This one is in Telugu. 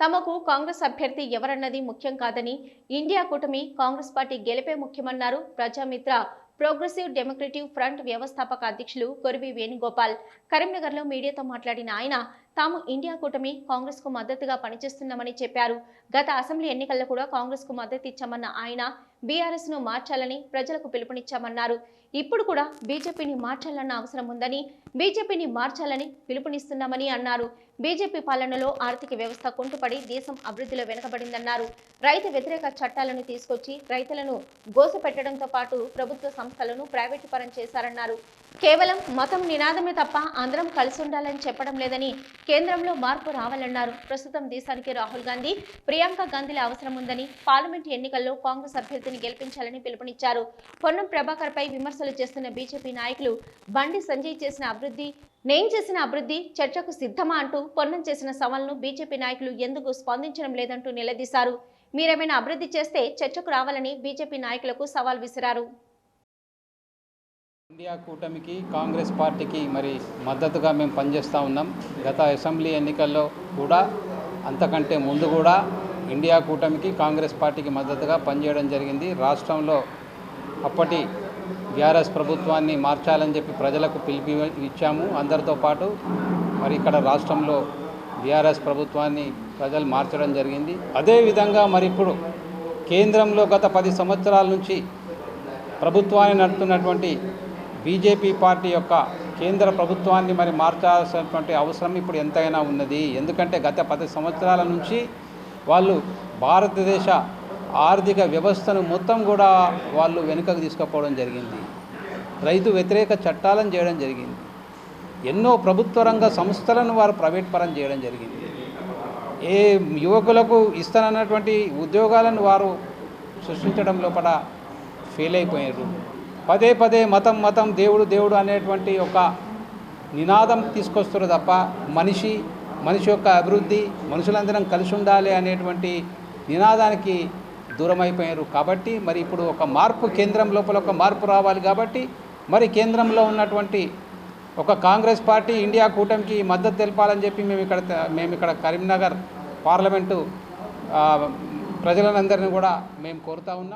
తమకు కాంగ్రెస్ అభ్యర్థి ఎవరన్నది ముఖ్యం కాదని ఇండియా కూటమి కాంగ్రెస్ పార్టీ గెలిపే ముఖ్యమన్నారు. ప్రజామిత్ర ప్రోగ్రెసివ్ డెమోక్రటివ్ ఫ్రంట్ వ్యవస్థాపక అధ్యక్షులు కొరివి వేణుగోపాల్. కరీంనగర్లో మీడియాతో మాట్లాడిన ఆయన తాము ఇండియా కూటమి కాంగ్రెస్కు మద్దతుగా పనిచేస్తున్నామని చెప్పారు. గత అసెంబ్లీ ఎన్నికల్లో కూడా కాంగ్రెస్కు మద్దతు ఇచ్చామన్న ఆయన బీఆర్ఎస్ను మార్చాలని ప్రజలకు పిలుపునిచ్చామన్నారు. ఇప్పుడు కూడా బీజేపీని మార్చాలన్న అవసరం ఉందని బీజేపీని మార్చాలని పిలుపునిస్తున్నామని అన్నారు. బీజేపీ పాలనలో ఆర్థిక వ్యవస్థ కుంటుపడి దేశం అభివృద్ధిలో వెనుకబడిందన్నారు. రైతు వ్యతిరేక చట్టాలను తీసుకొచ్చి రైతులను గోసపెట్టడంతో పాటు ప్రభుత్వ సంస్థలను ప్రైవేటు పరం చేశారన్నారు. కేవలం మతం నినాదమే తప్ప అందరం కలిసి ఉండాలని చెప్పడం లేదని కేంద్రంలో మార్పు రావాలన్నారు. ప్రస్తుతం దేశానికి రాహుల్ గాంధీ ప్రియాంక గాంధీల అవసరం ఉందని పార్లమెంట్ ఎన్నికల్లో కాంగ్రెస్ అభ్యర్థిని గెలిపించాలని పిలుపునిచ్చారు. పొన్నం ప్రభాకర్ పై విమర్శలు చేస్తున్న బీజేపీ నాయకులు బండి సంజయ్ చేసిన అభివృద్ధి నేను చేసిన అభివృద్ధి చర్చకు సిద్ధమా అంటూ పొన్నం చేసిన సవాల్ను బీజేపీ నాయకులు ఎందుకు స్పందించడం లేదంటూ నిలదీశారు. మీరేమైనా అభివృద్ధి చేస్తే చర్చకు రావాలని బీజేపీ నాయకులకు సవాల్ విసిరారు. ఇండియా కూటమికి కాంగ్రెస్ పార్టీకి మరి మద్దతుగా మేము పనిచేస్తూ ఉన్నాం. గత అసెంబ్లీ ఎన్నికల్లో కూడా అంతకంటే ముందు కూడా ఇండియా కూటమికి కాంగ్రెస్ పార్టీకి మద్దతుగా పనిచేయడం జరిగింది. రాష్ట్రంలో అప్పటి బీఆర్ఎస్ ప్రభుత్వాన్ని మార్చాలని చెప్పి ప్రజలకు పిలిపి ఇచ్చాము. అందరితో పాటు మరి ఇక్కడ రాష్ట్రంలో బీఆర్ఎస్ ప్రభుత్వాన్ని ప్రజలు మార్చడం జరిగింది. అదేవిధంగా మరి ఇప్పుడు కేంద్రంలో గత పది సంవత్సరాల నుంచి ప్రభుత్వాన్ని నడుపుతున్నటువంటి బీజేపీ పార్టీ యొక్క కేంద్ర ప్రభుత్వాన్ని మరి మార్చాల్సినటువంటి అవసరం ఇప్పుడు ఎంతైనా ఉన్నది. ఎందుకంటే గత పది సంవత్సరాల నుంచి వాళ్ళు భారతదేశ ఆర్థిక వ్యవస్థను మొత్తం కూడా వాళ్ళు వెనుకకు తీసుకుపోవడం జరిగింది. రైతు వ్యతిరేక చట్టాలను చేయడం జరిగింది. ఎన్నో ప్రభుత్వ రంగ సంస్థలను వారు ప్రైవేట్ పరం చేయడం జరిగింది. ఏ యువకులకు ఇస్తానన్నటువంటి ఉద్యోగాలను వారు సృష్టించడం లోపల ఫెయిల్ అయిపోయారు పదే పదే మతం మతం దేవుడు దేవుడు అనేటువంటి ఒక నినాదం తీసుకొస్తారు తప్ప మనిషి మనిషి యొక్క అభివృద్ధి మనుషులందరం కలిసి ఉండాలి అనేటువంటి నినాదానికి దూరమైపోయారు. కాబట్టి మరి ఇప్పుడు ఒక మార్పు కేంద్రం లోపల ఒక మార్పు రావాలి కాబట్టి మరి కేంద్రంలో ఉన్నటువంటి ఒక కాంగ్రెస్ పార్టీ ఇండియా కూటమికి మద్దతు తెలపాలని చెప్పి మేము ఇక్కడ మేము ఇక్కడ కరీంనగర్ పార్లమెంటు ప్రజలందరినీ కూడా మేము కోరుతా ఉన్నాం.